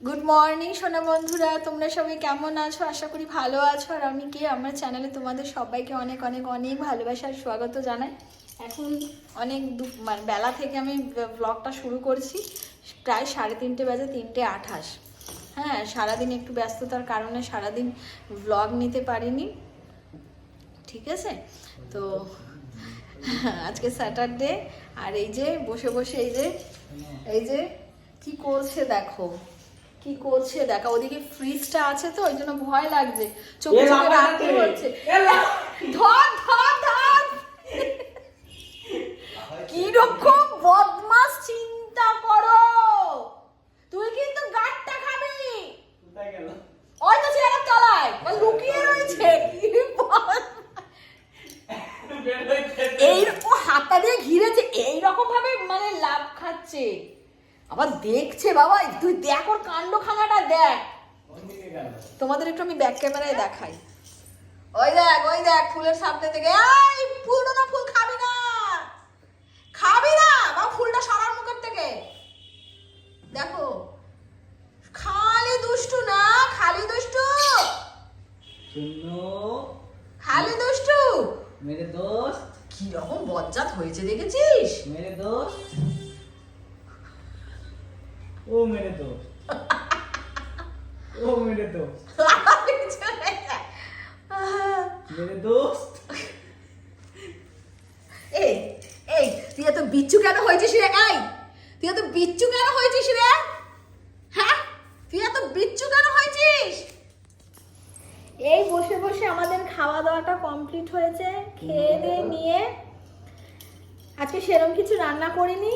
Good morning সোনা বন্ধুরা। তোমরা সবাই কেমন আছো? আশা করি ভালো আছো। আর আমি কি? আমার চ্যানেলে তোমাদের সবাইকে অনেক অনেক অনেক ভালোবাসার স্বাগত জানাই। এখন অনেক মানে বেলা থেকে আমি ব্লগটা শুরু করছি। প্রায় সাড়ে তিনটে বাজে, তিনটে আঠাশ। হ্যাঁ সারাদিন একটু ব্যস্ততার কারণে সারাদিন ব্লগ নিতে পারিনি। ঠিক আছে? তো, আজকে স্যাটারডে আর এই যে, বসে বসে এই যে এই যে, কি করছে দেখো। কি করছে? দেখো ওদিকে ফ্রিজটা আছে তো ওই জন্য ভয় লাগছে। চোখে চোখে রাখতে হচ্ছে। ধর ধর ধর! কীরকম বদমাস চিন্তা করো! তুই কিন্তু গাটটা খাবি! ওই তো চেয়ারের তলায়। লুকিয়ে রয়েছে। কি। এই ও হাতটা দিয়ে ঘিরেছে। এই রকম ভাবে মানে লাভ খাচ্ছে। আবার দেখছে বাবা তুই দেখ ওর কাণ্ড খানাটা দেখ? তোমাদের একটু আমি ব্যাক ক্যামেরায় দেখাই। ওই দেখ ওই দেখ ফুলের সামনে থেকে। এই ফুল না ফুল খাবি না। খাবি না বা ফুলটা সরার মুখের থেকে। দেখো খালি দুষ্টু না খালি দুষ্টু। খালি দুষ্টু। মেরে দোস্ত। কি রকম বজ্জাত হয়েছে দেখেছিস? মেরে দোস্ত। ও মেরে দোস্ত ও মেরে দোস্ত মেরে দোস্ত। এই এই তুই এত বিচ্ছু কেন হয়েছিস রে? এই তুই এত বিচ্ছু কেন হয়েছিস রে? হ্যাঁ? তুই এত বিচ্ছু কেন হয়েছিস? এই বসে বসে আমাদের খাওয়া দাওয়াটা কমপ্লিট হয়েছে। খেয়ে দিয়ে নিয়ে। আজকে সেরকম কিছু রান্না করিনি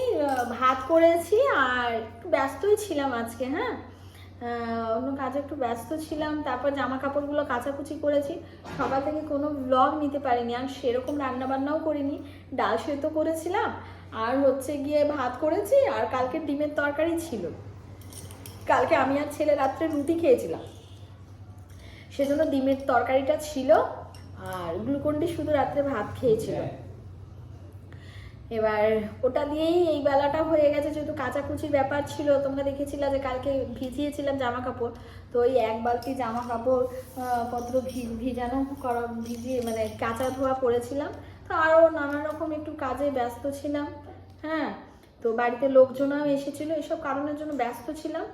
ভাত করেছি আর একটু ব্যস্তই ছিলাম আজকে হ্যাঁ? অন্য কাজে একটু ব্যস্ত ছিলাম, তারপর জামা কাপড়গুলো কাচাকুচি করেছি। সকাল থেকে কোনো ব্লগ নিতে পারিনি, আর সেরকম রান্না বান্নাও করিনি। ডাল সেদ্ধ করেছিলাম, আর হচ্ছে গিয়ে ভাত করেছি, আর কালকে ডিমের তরকারি ছিল। কালকে আমি আর ছেলে রাত্রে রুটি খেয়েছিলাম। সেজন্য ডিমের তরকারিটা ছিল, আর গ্লুকন্ডি শুধু রাত্রে ভাত খেয়েছিল। এবার ওটা দিয়েই এই বেলাটা হয়ে গেছে, যেহেতু কাচাকুচির ব্যাপার ছিল, তোমরা দেখেছিলে যে কালকে ভিজিয়েছিলাম জামা কাপড় তো ওই এক বালতি জামা কাপড় পত্র ভি- ভিজানো করা, ভিজিয়ে মানে কাঁচা ধোয়া করেছিলাম তো আরও নানা রকম একটু কাজে ব্যস্ত ছিলাম হ্যাঁ। তো বাড়িতে লোকজনও এসেছিল, এসব কারণের জন্য ব্যস্ত ছিলাম।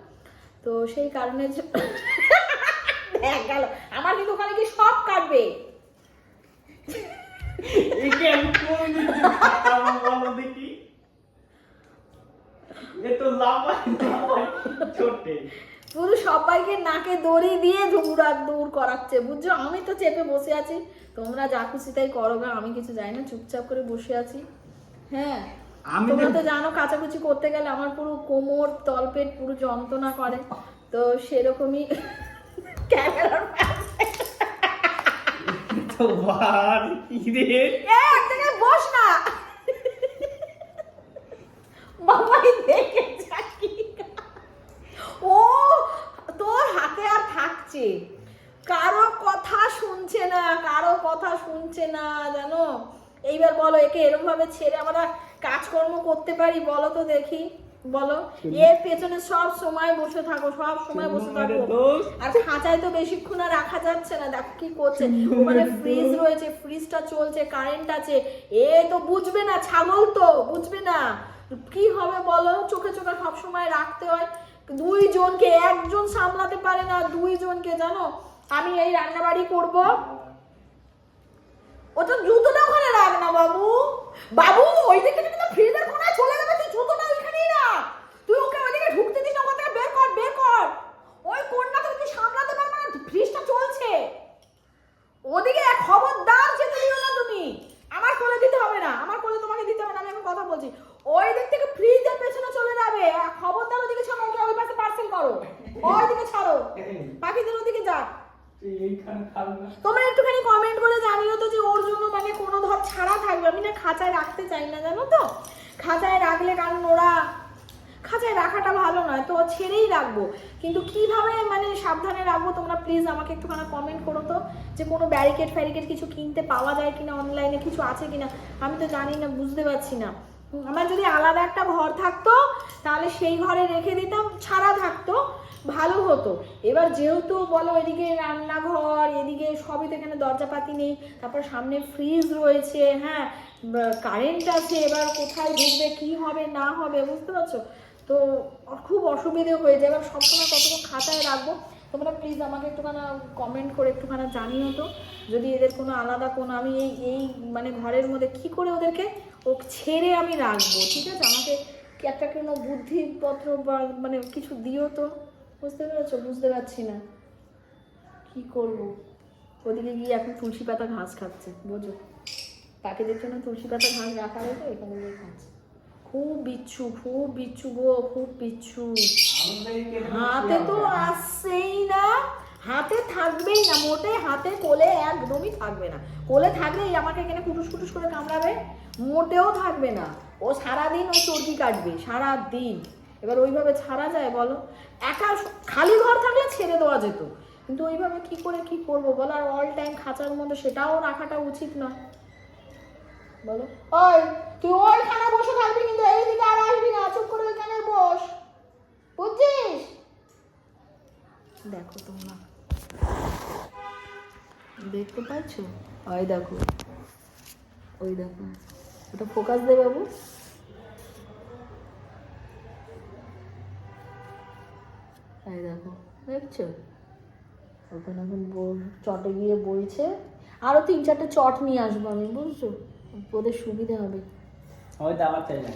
তো সেই কারণের জন্য আমার কিন্তু ওখানে কি সব কাটবে। একে আমি বলো দেখি। এ তো ছোটে। পুরো সবাইকে নাকে দড়ি দিয়ে দৌড় করাচ্ছে বুঝছ? আমি তো চেপে বসে আছি। তোমরা যা খুশি তাই করো গা, আমি কিছু জানি না চুপচাপ করে বসে আছি। হ্যাঁ আমি তোমরা তো- তো জানো কাচাকুচি করতে গেলে আমার পুরো কোমর তলপেট পুরো যন্ত্রণা করে। তো সেরকমই ক্যামেরার বস না। বাবাই দেখে যাকি ও, তোর হাতে আর থাকছে। কারও কথা শুনছে না, কারও কথা শুনছে না, জানো? এইবার বলো, একে এরকম ভাবে ছেড়ে আমরা কাজকর্ম করতে পারি? বলো তো দেখি। বলো? এর পেছনে সব সময় বসে থাকো সব সময় বসে থাকো। আর খাঁচায় তো বেশিক্ষণ আর রাখা যাচ্ছে না দেখো কি করছে। ওখানে ফ্রিজ রয়েছে ফ্রিজটা চলছে কারেন্ট আছে। এ তো বুঝবে না ছাগল তো বুঝবে না। কি হবে বলো? চোখে চোখে সব সময় রাখতে হয়। দুইজনকে একজন সামলাতে পারে না দুইজনকে জানো? আমি এই রান্নাবাড়ি করব। ওটা জুতোটা ওখানে রাখ না বাবু। বাবু ওই দিকে ফ্রিজের কোনায় চলে যাবে তুই জুতোটা ওইখানেই রাখ তুই ওকে ওইদিকে ঢুকতে দিস না ওখান থেকে বের কর বের কর ওই কোনটা থেকে তুই সামলাতে পারবে না ফ্রিজটা চলছে ওদিকে এক খবরদার যেতে দিও না তুমি আমার কোলে দিতে হবে না আমার কোলে তোমাকে দিতে হবে না আমি এখন কথা বলছি ওই দিক থেকে ফ্রিজের পেছনে চলে যাবে আর খবরদার ওদিকে ছাড়ো ওকে ওই পাশে পার্সেল করো ওই দিকে ছাড়ো পাখিদের ওদিকে যা তুই এইখানে থাক না তোমরা একটুখানি কমেন্ট করে জানিও তো যে ওর জন্য মানে কোনো ধর ছাড়া থাকবে আমি না খাঁচায় রাখতে চাই না জানো তো খাঁচায় রাখলে কারণ ওরা খাঁচায় রাখাটা ভালো নয় তো ছেড়েই রাখব কিন্তু কীভাবে মানে সাবধানে রাখব তোমরা প্লিজ আমাকে একটুখানি কমেন্ট করো তো, যে কোনো ব্যারিকেড ফ্যারিকেড কিছু কিনতে পাওয়া যায় কিনা অনলাইনে কিছু আছে কিনা, আমি তো জানি না, বুঝতে পারছি না। আমার যদি আলাদা একটা ঘর থাকতো, তাহলে সেই ঘরে রেখে দিতাম, ছাড়া থাকতো, ভালো হতো। এবার যেহেতু বলো এদিকে রান্নাঘর, এদিকে সবই তো এখানে দরজাপাতি নেই, তারপর সামনে ফ্রিজ রয়েছে হ্যাঁ কারেন্ট আছে, এবার কোথায় ঢুকবে, কি হবে, না হবে, বুঝতে পারছ? তো খুব অসুবিধে হয়ে যায়। এবার সবসময় কতক্ষণ খাতায় রাখব? তোমরা প্লিজ আমাকে একটুখানি কমেন্ট করে একটুখানি জানিও তো। যদি এদের কোনো আলাদা কোনো আমি এই এই মানে ঘরের মধ্যে কি করে ওদেরকে ও ছেড়ে আমি রাখব? ঠিক আছে? আমাকে একটা কোনো বুদ্ধিপত্র বা মানে কিছু দিও তো। বুঝতে পেরেছ? বুঝতে পারছি না। কি করব? ওদিকে গিয়ে এখন তুলসী পাতা ঘাস খাচ্ছে, বোঝো? পাখিদের জন্য তুলসী পাতা ঘাস রাখা হয়েছে, এখানে গিয়ে খাচ্ছে। খুব বিচ্ছু খুব বিচ্ছু গো খুব বিচ্ছু। হাতে তো আসছেই না। হাতে থাকবেই না মোটে হাতে কোলে একদমই থাকবে না। কোলে থাকলেই আমাকে এখানে কুটুস কুটুস করে কামড়াবে? মোটেও থাকবে না। ও সারাদিন ও চর্কি কাটবে সারাদিন। এবার ওইভাবে ছাড়া যায় বলো? একা খালি ঘর থাকলে ছেড়ে দেওয়া যেত। কিন্তু ওইভাবে কি করে কি করব বলো? আর অল টাইম খাঁচার মধ্যে সেটাও রাখাটা উচিত নয়। বলো। ওই তুই ওইখানে বসে থাকবি কিন্তু এইদিকে আর আসবি না চুপ করে ওইখানে বস। বুঝছিস? দেখো তোমরা। দেখতে পাচ্ছ? ওই দেখো। ওই দেখো। ওটা ফোকাস দে বাবু। এই দেখো দেখছ? ওখানে এখন চটে গিয়ে বইছে। আরও তিন চারটে চট নিয়ে আসব আমি বুঝছ? ওদের সুবিধা হবে। ওই দাবার চাই না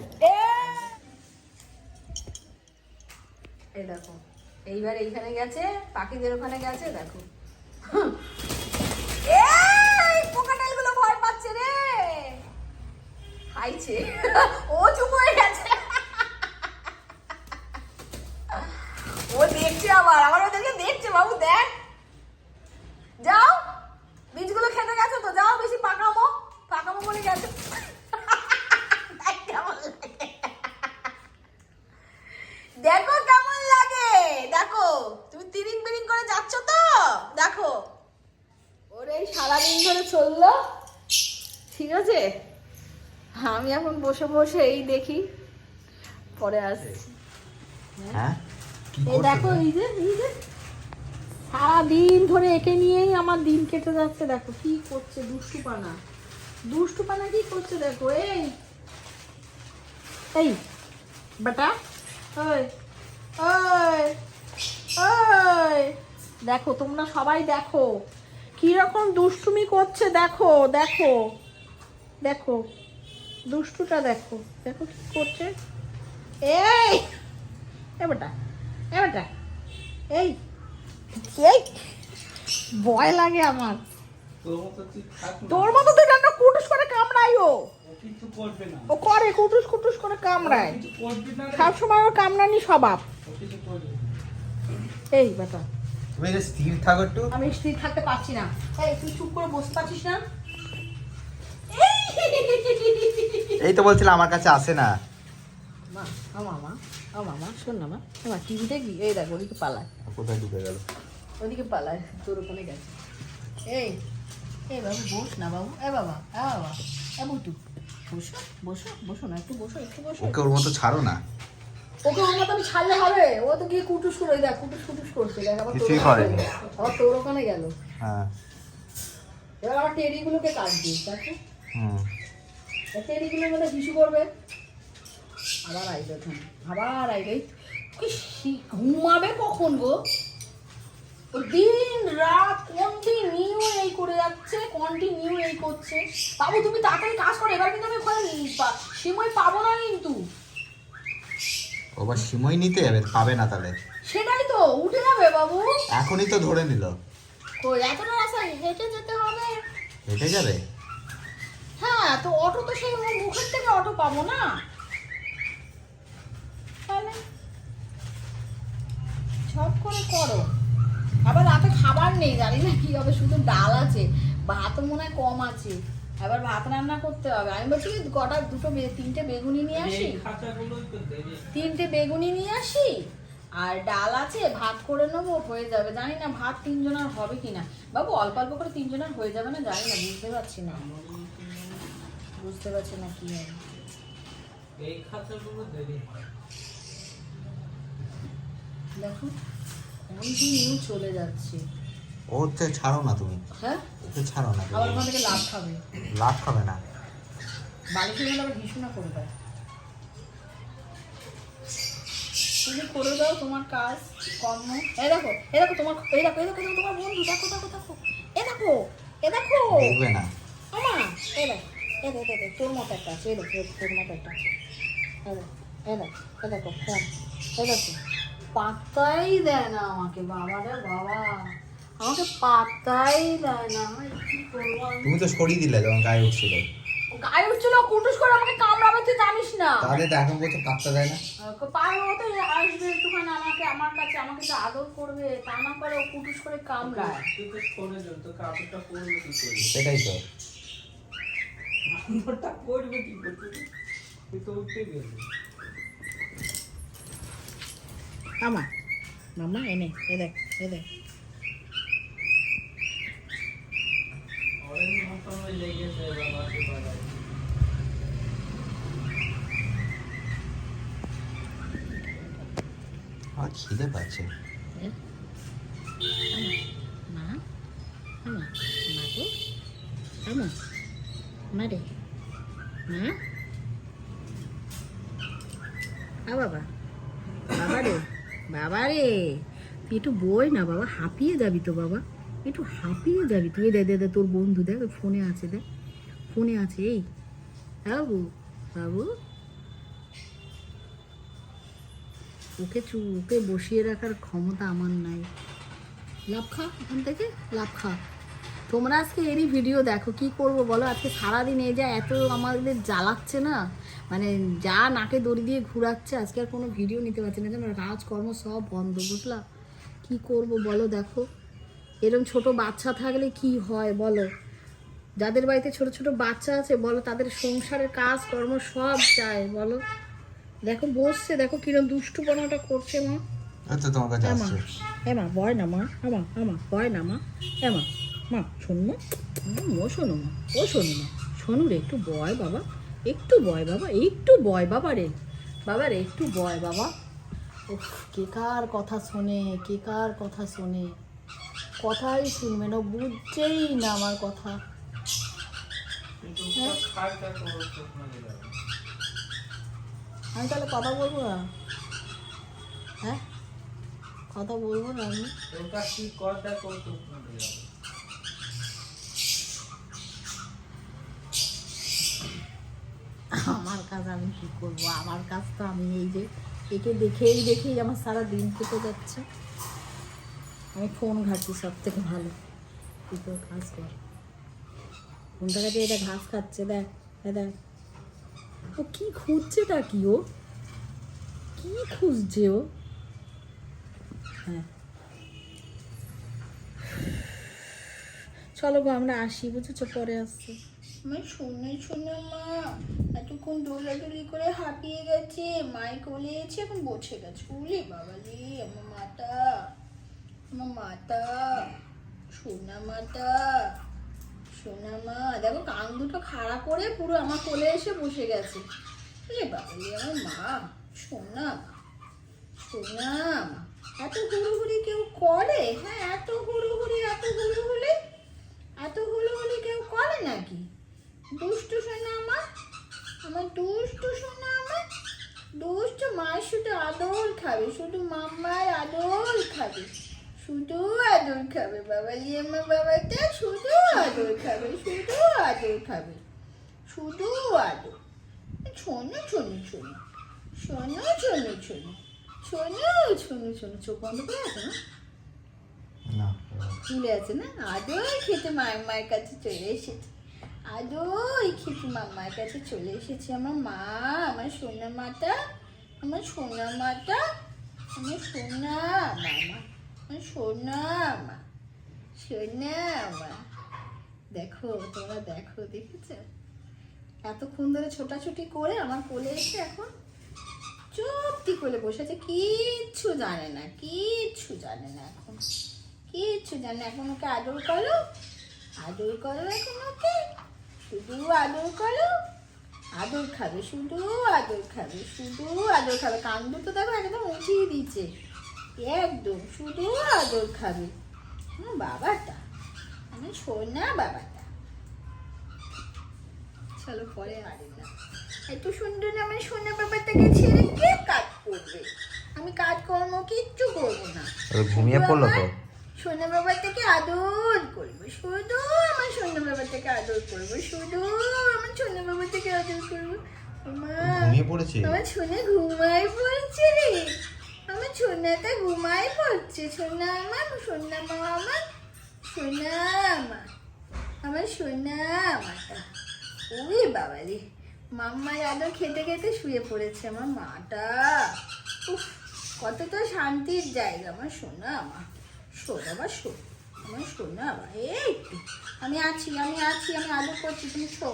এই দেখো এইবার এইখানে গেছে পাখিদের ওখানে গেছে দেখো। পোকাটালগুলো ভয় পাচ্ছে রে! খাইছে। ও চুপ হয়ে গেছে। ও দেখছে আবার আবার ওদেরকে দেখছে বাবু দেখ। যাও বীজগুলো খেতে গেছো তো যাও বেশি পাকামো বলে গেছে? দেখ কেমন লাগে। দেখো তুমি তিরিং বিরিং করে যাচ্ছ তো? দেখো। ওরে সারাদিন ধরে চলল? ঠিক আছে? আমি এখন বসে বসে এই দেখি। পরে আসছি। হ্যাঁ? এই দেখো এই যে এই যে। সারাদিন ধরে একে নিয়েই আমার দিন কেটে যাচ্ছে। দেখো কি করছে দুষ্টু পানা দুষ্টু পানা কি করছে দেখো, এই। এই, বেটা, ওই ওই ওই। দেখো, তোমরা সবাই দেখো। কি রকম দুষ্টুমি করছে, দেখো দেখো দেখো। দুষ্টুটা দেখো দেখো কি করছে। এই, এ বেটা বেটা, এই এই। ভয় লাগে আমার। তোর মতো তুই থাক না। তোর মতো তুই রান্না কুটুস করে কামড়াই ও। ও কিছু করবে না। ও করে কুটুস কুটুস করে কামড়ায়। সব সময় ওর কামড়ানি স্বভাব। এই বেটা তুমি যে স্থির থাকো একটু। আমি স্থির থাকতে পারছি না। এই তুই চুপ করে বসতে পারছিস না? এই তো বলছিলাম আমার কাছে আসে না। মা ও মামা ও মামা শোন না মা। মা টিভি দেখবি? এই দেখ ওদিকে পালায়। কোথায় ঢুকে গেল? ওদিকে পালায় তোর ওখানে গেছে। এই এই বাবু বস না বাবু এ বাবা এ বাবা এ বুটু। বসো বসো বসো না একটু বসো একটু বসো। ওকে ওর মতো ছাড়ো না। ওকে ওর মতন ছাড়লে হবে? ও তো গিয়ে কুটুস করে দেখ কুটুস কুটুস করছে। দেখ আবার কিছুই আবার তোর ওখানে গেল। হ্যাঁ। এবার আমার টেডিগুলোকে কাটবি দেখো। হুম। টেডিগুলোর মধ্যে হিসু করবে। আবার আইবে আবার আইবে। ঘুমাবে কখন গো? দিন রাত কন্টিনিউ এই করে যাচ্ছে কন্টিনিউ এই করছে। বাবু তুমি তাড়াতাড়ি কাজ করো এবার কিন্তু আমি ওখানে সময় পাবো না কিন্তু। ও বা সিমই নিতে যাবে পাবে না তাহলে। সেটাই তো উঠে যাবে বাবু। এখনই তো ধরে নিল। কই এতটা রাস্তা হেঁটে যেতে হবে। হেঁটে যাবে? হ্যাঁ তো অটো তো সেই মুখের থেকে অটো পাবো না। তাহলে সব করে করো। আবার রাতে খাবার নেই জানি না কি হবে শুধু ডাল আছে ভাত মনে হয় কম আছে। আবার ভাত রান্না করতে হবে। আমি বলছি কি কটা দুটো তিনটে বেগুনি নিয়ে আসি? তিনটে বেগুনি নিয়ে আসি? আর ডাল আছে ভাত করে নেব হয়ে যাবে। জানি না ভাত তিনজনের হবে কিনা। বাবু অল্প অল্প করে তিনজনের হয়ে যাবে না? জানি না বুঝতে পারছি না। বুঝতে পারছি না কি হবে। দেখো। কন্টিনিউ চলে যাচ্ছে। ও হচ্ছে ছাড়ো না তুমি। হ্যাঁ? ওকে ছাড়ো না আবার। ওখান থেকে লাভ খাবে। লাভ খাবে না। বাড়ি ফিরে গেলে আবার ভীষণ করে দেয়। তুমি করে দাও তোমার কাজ কর্ম। এই দেখো এই দেখো তোমার এই দেখো এই দেখো তোমার বন্ধু। দেখো দেখো দেখো। এ দেখো এ দেখো। দেখবে না। আমা এই দেখো এই দেখো দেখো তোর মতো একটা আছে। এই দেখো তোর মতো একটা আছে। এই দেখো এই দেখো এই দেখো ফোন এই দেখো। পাত্তাই দেয় না আমাকে বাবা রে বাবা। আমাকে পাত্তাই দেয় না কি করব? তুমি তো সরিয়ে দিলে যখন গায়ে উঠছিল। গায়ে উঠছিল কুটুস করে আমাকে কামড়াবে তুই জানিস না। তাহলে তো এখন বলছো পাত্তা দেয় না। পায়ের মতো আসবে একটুখানি আমাকে আমার কাছে আমাকে তো আদর করবে তা না করে ও কুটুস করে কামড়ায়। তুই তো সরে যাও তো কাপড়টা করবে কি করে? সেটাই তো। কাপড়টা করবে কি করে? তুই? তুই তো উঠতে গেলি। আমা মামা এনে এ দেখ এ দেখ আমার খিদে পাচ্ছে মা আমা মা গো আমা মা রে মা আ বাবা বাবা রে তুই একটু বই না বাবা, হাঁপিয়ে যাবি তো বাবা। একটু হাঁপিয়ে যাবি তুই। দে দে তোর বন্ধু, দেখ, ফোনে আছে, দেখ। ফোনে আছে, এই। বাবু বাবু। ওকে চু, ওকে বসিয়ে রাখার ক্ষমতা আমার নাই। লাভ খা, ওখান থেকে লাভ খা। তোমরা আজকে এরই ভিডিও দেখো কি করব বলো? আজকে সারাদিন এই যা এত আমাদের জ্বালাচ্ছে না? মানে যা নাকে দড়ি দিয়ে ঘুরাচ্ছে আজকে আর কোনো ভিডিও নিতে পারছি না। যেন কাজকর্ম সব বন্ধ বুঝলা? কি করব বলো দেখো? এরকম ছোট বাচ্চা থাকলে কি হয় বলো? যাদের বাড়িতে ছোট ছোট বাচ্চা আছে বলো তাদের সংসারের কাজ কর্ম সব চায় বলো? দেখো বসছে দেখো কিরম দুষ্টুপনাটা করছে মা। তো তোমার কাছে আসছে। এমা বয় না মা আমা আমা বয় না মা এমা মা শোন। মা ও শোনো মা ও শোনো মা। শোনো রে একটু বয় বাবা একটু বয় বাবা একটু বয় বাবা রে। বাবা রে একটু বয় বাবা। উফ, কে কার কথা শোনে কে কার কথা শোনে? কথাই শুনবে না বুঝছেই না আমার কথা। দিলাম আমি তাহলে কথা বলব না? হ্যাঁ? কথা বলব না আমি ওটা কি করটা করো শুকনো দিলাম আমার কাজ আমি কি করব? আমার কাজ তো আমি এই যে একে দেখেই দেখেই আমার সারা দিন কেটে যাচ্ছে। আমি ফোন ঘাঁটি সব থেকে ভালো। তুই তোর কাজ কর। ফোনটা কাছে এটা ঘাস খাচ্ছে, দেখ এ দেখ। ও কি খুঁজছেটা কি ও? কী খুঁজছে ও? হ্যাঁ। চলো গো, আমরা আসি, বুঝেছ? পরে আসছি। আমার শুনে শুনে মা। এতক্ষণ দৌড়াদৌড়ি করে হাঁপিয়ে গেছে, মাই কোলে এসে এখন বসে গেছে। উলে বাবা রে, আমার মাতা আমার মাতা, সোনা মাতা, সোনা মা। দেখো কান দুটো খাড়া করে পুরো আমার কোলে এসে বসে গেছে। উলে বাবা রে, আমার মা, সোনা সোনা মা। এত হুড়ুহুড়ি কেউ করে? হ্যাঁ এত হুড়ুহুড়ি এত হুড়ুহুড়ি এত হুড়ুহুড়ি কেউ করে নাকি? দুষ্টু সোনা আমার আমার দুষ্টু সোনা আমার দুষ্টু মা শুধু আদর খাবে শুধু মাম্মার আদর খাবে শুধু আদর খাবে বাবা আমার বাবাটা শুধু আদর খাবে শুধু আদর খাবে শুধু আদর। শোনো শোনো শোনো শোনো শোনো শোনো শোনো শোনো শোনো চোখ বন্ধ করে আছে না? না। তুলে আছে না? আদর খেতে মায়ের মায়ের কাছে চলে এসেছে। আদর খেতে মামার কাছে চলে এসেছে আমার মা, আমার সোনা মাতা, আমার সোনা মাতা, আমার সোনা মামা আমার সোনা মা সোনা মা। দেখো, তোমরা দেখো, দেখেছ? এতক্ষণ ধরে ছোটাছুটি করে আমার কোলে এসে এখন চুপটি করে বসে আছে, কিচ্ছু জানে না, কিচ্ছু জানে না এখন। কিচ্ছু জানে এখন ওকে আদর করো। আদর করো এখন ওকে। শুধু আদর করো। আদর খাবে শুধু আদর খাবে শুধু আদর খাবে। কান দুটো দেখো একদম উঠিয়ে দিচ্ছে একদম শুধু আদর খাবে। বাবাটা। আমি সোনা বাবাটা। চলো পরে আরে না এত সুন্দর আমার সোনা বাবাটাকে ছেড়ে কে কাজ করবে? আমি কাজকর্ম কিচ্ছু করব না। ঘুমিয়ে পড়ল তো? সোনা বাবার থেকে আদর করব শুধু আমার সোনা বাবার থেকে আদর করব শুধু আমার সোনা বাবার থেকে আদর করব। মা ঘুমিয়ে পড়েছে? আমার সোনা ঘুমাই পড়ছে রে। আমার সোনাটা ঘুমাই পড়ছে। সোনা আমার সোনা মা আমার সোনা আমার আমার সোনা আমারটা ওরে বাবা রে। মাম্মার আদর খেতে খেতে শুয়ে পড়েছে আমার মাটা। উফ কতটা শান্তির জায়গা আমার সোনা আমার সোনা বা শো আমার সোনা আমার এই তো, আমি আছি আমি আছি আমি আদর করছি তুমি শো।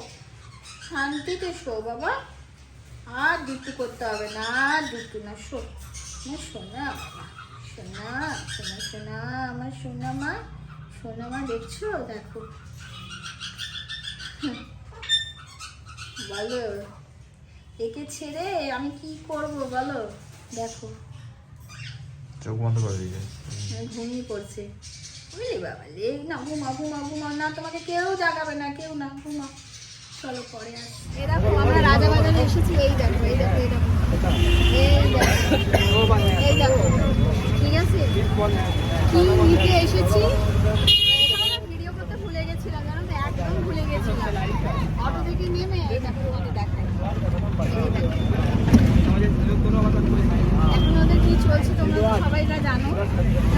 শান্তিতে শো বাবা। আর দুটু করতে হবে না আর দুটু না শো আমার সোনা বাবা। সোনা সোনা সোনা আমার সোনা মা। সোনা মা দেখছ? দেখো। বলো একে ছেড়ে আমি কি করব বলো? দেখো। চোখ বন্ধ করে দিয়েছে। আমি ঘুমিয়ে পড়ছে। বুঝলি বাবা লে না ঘুমা ঘুমা ঘুমা না, তোমাকে কেউ জাগাবে না, কেউ না ঘুমা চলো পরে আসি দেখো, আমরা রাজাবাজারে এসেছি, এই দেখো এই দেখো এই দেখো। এই দেখো এই দেখো। ঠিক আছে? কি নিতে এসেছি? ভিডিও করতে ভুলে গেছিলাম, জানো একদম ভুলে গেছিলাম। অটো থেকে নেমে এই দেখো, তোমাকে দেখাই। এই দেখো এখন ওদের কি চলছে তোমরা সবাই তা জানো।